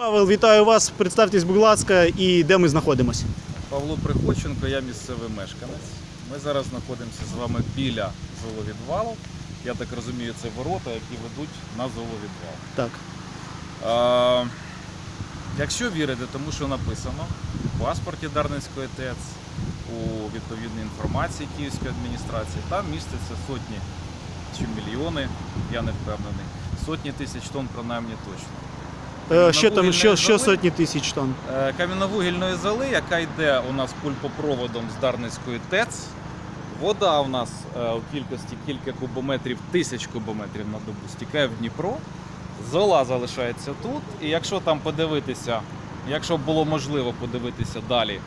Павел, вітаю вас. Представтесь, будь ласка, і де ми знаходимося. Павло Приходченко, я місцевий мешканець. Ми зараз знаходимося з вами біля золовідвалу. Я так розумію, це ворота, які ведуть на золовідвал. Так. А, якщо вірити тому, що написано в паспорті Дарницької ТЕЦ, у відповідній інформації Київської адміністрації, там містяться сотні чи мільйони, я не впевнений, сотні тисяч тонн принаймні точно. Е, Що там, що золи? сотні тисяч тонн? Е, кам'яновугільної золи, яка йде у нас пульпопроводом з Дарницької ТЕЦ. Вода у нас е, у кількості кілька кубометрів, тисяч кубометрів на добу стікає в Дніпро. Зола залишається тут. І якщо там подивитися, якщо було можливо подивитися далі,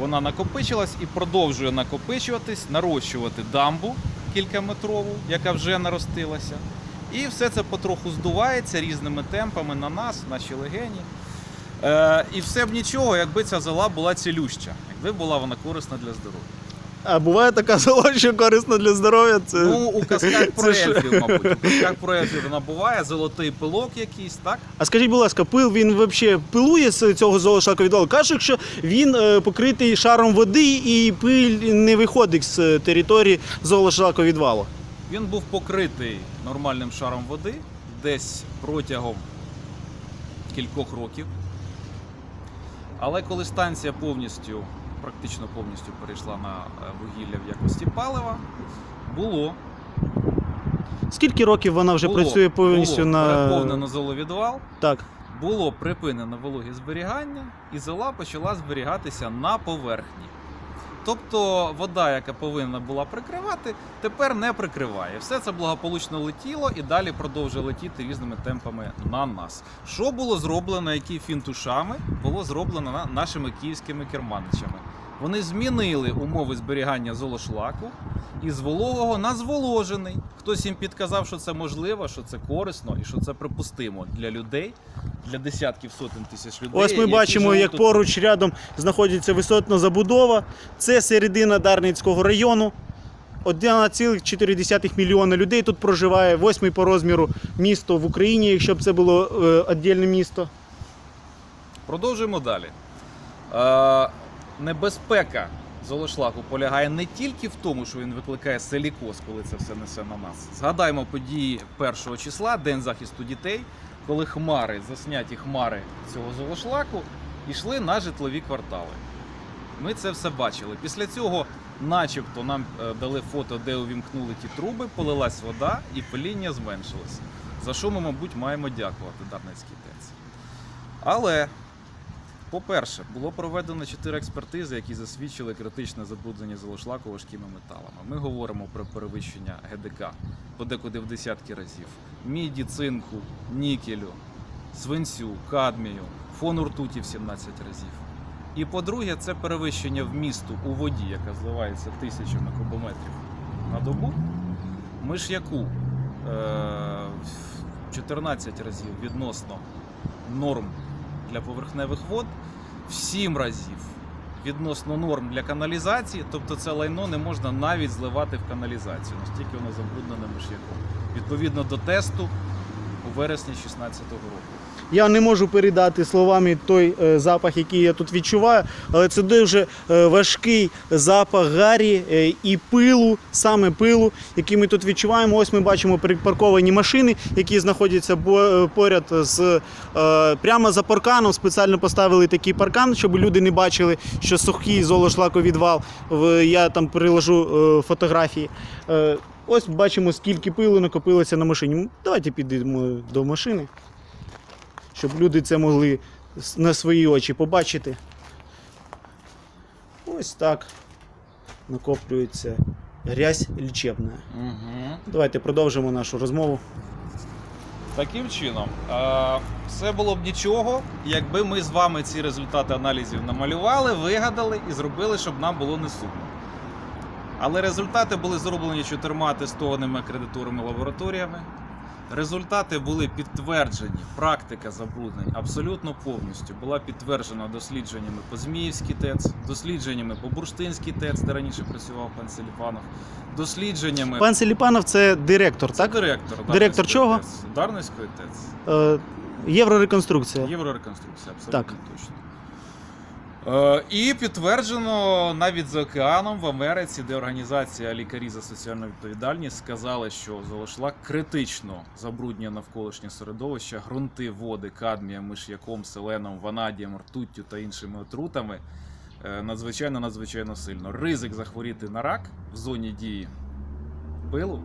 вона накопичилась і продовжує накопичуватись, нарощувати дамбу кількаметрову, яка вже наростилася. І все це потроху здувається різними темпами на нас, наші легені. Е, і все б нічого, якби ця зола була цілюща, якби була вона корисна для здоров'я. А буває така зола, що корисна для здоров'я. Це... Ну, у казках про Е, ельфів, мабуть. У казках про ельфів вона буває, золотий пилок якийсь, так? А скажіть, будь ласка, пил він взагалі пилує з цього золошлаковідвалу? Кажуть, що він е, покритий шаром води і пиль не виходить з території золошлаковідвалу. Він був покритий нормальним шаром води десь протягом кількох років. Але коли станція повністю, практично повністю перейшла на е, вугілля в якості палива, було, Скільки років вона вже було, працює повністю було на переповнено золовідвал, так? було припинено вологі зберігання, і зола почала зберігатися на поверхні. Тобто вода, яка повинна була прикривати, тепер не прикриває. Все це благополучно летіло і далі продовжує летіти різними темпами на нас. Що було зроблено, які фінтушами, було зроблено нашими київськими керманичами. Вони змінили умови зберігання золошлаку із вологого на зволожений. Хтось їм підказав, що це можливо, що це корисно і що це припустимо для людей, для десятків сотень тисяч людей. Ось ми бачимо, як тут. поруч рядом знаходиться висотна забудова. Це середина Дарницького району. 1,4 мільйона людей тут проживає, восьмий по розміру місто в Україні, якщо б це було е, віддільне місто. Продовжуємо далі. Е, небезпека золошлаку полягає не тільки в тому, що він викликає селікоз, коли це все несе на нас. Згадаємо події першого числа, День захисту дітей, коли хмари, засняті хмари цього золошлаку, йшли на житлові квартали. Ми це все бачили. Після цього, начебто, нам е, дали фото, де увімкнули ті труби, полилась вода і пиління зменшилось. За що ми, мабуть, маємо дякувати Дарницькій ТЕЦ. Але, по-перше, було проведено чотири експертизи, які засвідчили критичне забруднення золошлаку важкими металами. Ми говоримо про перевищення ГДК подекуди в десятки разів: міді, цинку, нікелю, свинцю, кадмію, фону ртуті в 17 разів. І по-друге, це перевищення вмісту у воді, яка зливається тисячами кубометрів на добу. Миш'яку е, в 14 разів відносно норм для поверхневих вод, в 7 разів відносно норм для каналізації, тобто це лайно не можна навіть зливати в каналізацію, настільки воно забруднене миш'яком. Відповідно до тесту у вересні 2016 року. Я не можу передати словами той е, запах, який я тут відчуваю, але це дуже е, важкий запах гарі е, і пилу, саме пилу, який ми тут відчуваємо. Ось ми бачимо припарковані машини, які знаходяться поряд з прямо за парканом. Спеціально поставили такий паркан, щоб люди не бачили, що сухий золошлаковідвал. Я там приложу фотографії. Ось бачимо, скільки пилу накопилося на машині. Давайте підійдемо до машини щоб люди це могли на свої очі побачити. Ось так накоплюється грязь лічебна. Угу. Давайте продовжимо нашу розмову. Таким чином, все було б нічого, якби ми з вами ці результати аналізів намалювали, вигадали і зробили, щоб нам було не сумно. Але результати були зроблені чотирма тестованими акредитурами лабораторіями. Результати були підтверджені. Практика забруднень абсолютно повністю була підтверджена дослідженнями по Зміївській ТЕЦ, дослідженнями по Бурштинській ТЕЦ, де раніше працював пан Селіпанов, дослідженнями. Пан Селіпанов це директор, Це так? директор. Директор чого? ТЕЦ. Дарницької ТЕЦ. Е, Єврореконструкція. Єврореконструкція, абсолютно Так. точно. Е, і підтверджено навіть за океаном в Америці, де організація лікарі за соціальну відповідальність сказали, що Золошлак критично забруднює навколишнє середовище, ґрунти, води, кадмієм, миш'яком, селеном, ванадієм, ртуттю та іншими отрутами е, надзвичайно надзвичайно сильно. Ризик захворіти на рак в зоні дії пилу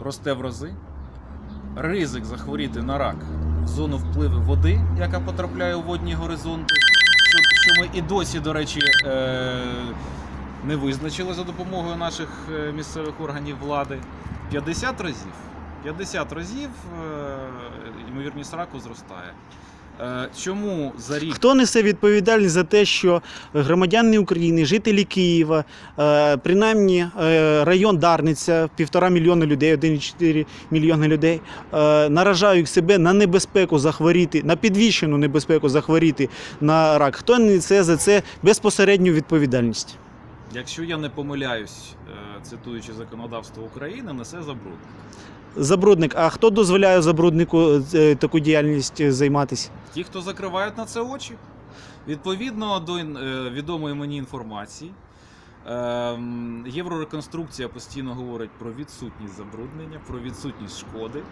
росте в рази. Ризик захворіти на рак в зону впливу води, яка потрапляє у водні горизонти, що, що ми і досі, до речі, е, не визначили за допомогою наших е, місцевих органів влади. 50 разів. 50 разів е, ймовірність раку зростає. Е, чому за рік Хто несе відповідальність за те, що громадяни України, жителі Києва, е, принаймні е, район Дарниця, півтора мільйона людей, 1,4 мільйони людей, наражають себе на небезпеку захворіти, на підвищену небезпеку захворіти на рак? Хто несе за це безпосередню відповідальність? Якщо я не помиляюсь, цитуючи законодавство України, несе забруднення. Забрудник. А хто дозволяє забруднику е, таку діяльність е, займатися? Ті, хто закривають на це очі. Відповідно до е, відомої мені інформації, єврореконструкція постійно говорить про відсутність забруднення, про відсутність шкоди,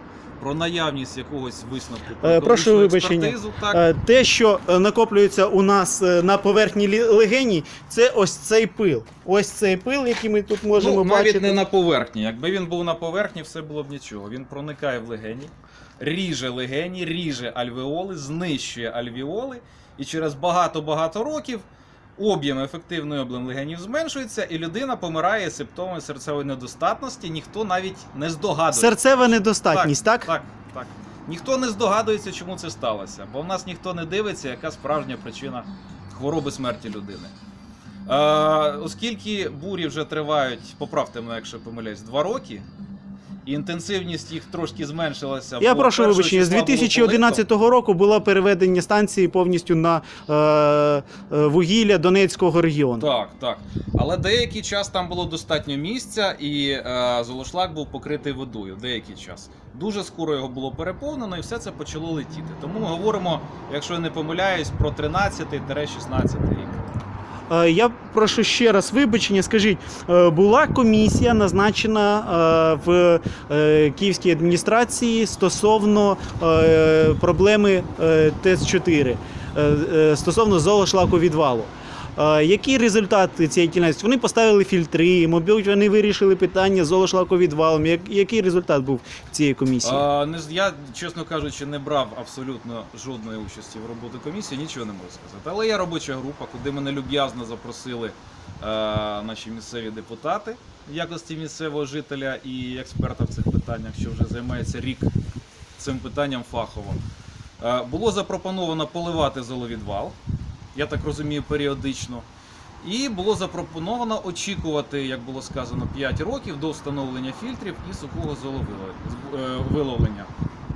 про наявність якогось висновку про Е, прошу вибачення. Так, Е, Те, що е, накоплюється у нас на поверхні легені, це ось цей пил. Ось цей пил, який ми тут можемо ну, навіть бачити. не на поверхні. Якби він був на поверхні, все було б нічого. Він проникає в легені, ріже легені, ріже альвеоли, знищує альвеоли, і через багато-багато років об'єм ефективний об'єм легенів зменшується, і людина помирає з симптомами серцевої недостатності. Ніхто навіть не здогадується. Серцева недостатність, так? Так, так. Ніхто не здогадується, чому це сталося, бо в нас ніхто не дивиться, яка справжня причина хвороби смерті людини. Е, оскільки бурі вже тривають, поправте мене, якщо помиляюсь, два роки, інтенсивність їх трошки зменшилася. Я прошу вибачення, з числа було 2011 року було переведення станції повністю на е, е, вугілля Донецького регіону. Так, так. Але деякий час там було достатньо місця, і е, золошлак був покритий водою деякий час. Дуже скоро його було переповнено, і все це почало летіти. Тому ми говоримо, якщо я не помиляюсь, про 13-16 рік. Е, Я прошу ще раз вибачення. Скажіть, е, була комісія назначена е, в Київській адміністрації стосовно проблеми е, ТЕС-4, стосовно зоошлаку золошлаковідвалу. Які результати цієї діяльності? Вони поставили фільтри, мабуть, вони вирішили питання з золошлаковідвалом. Як- Який результат був цієї комісії? А, не, я, чесно кажучи, не брав абсолютно жодної участі в роботі комісії, нічого не можу сказати. Але є робоча група, куди мене люб'язно запросили е, наші місцеві депутати в якості місцевого жителя і експерта в цих питаннях, що вже займається рік цим питанням фахово. Е, було запропоновано поливати золовідвал, я так розумію, періодично. І було запропоновано очікувати, як було сказано, 5 років до встановлення фільтрів і сухого золовиловлення.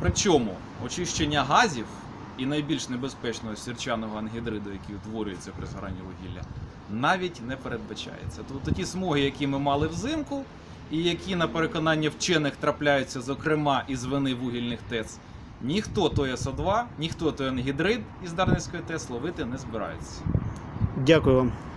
Причому очищення газів і найбільш небезпечного сірчаного ангідриду, який утворюється при згоранні вугілля, навіть не передбачається. Тобто ті смуги, які ми мали взимку, і які на переконання вчених трапляються, зокрема із вини вугільних ТЕЦ, ніхто той СО2, ніхто той ангідрид із Дарницької ТЕС ловити не збирається. Дякую вам.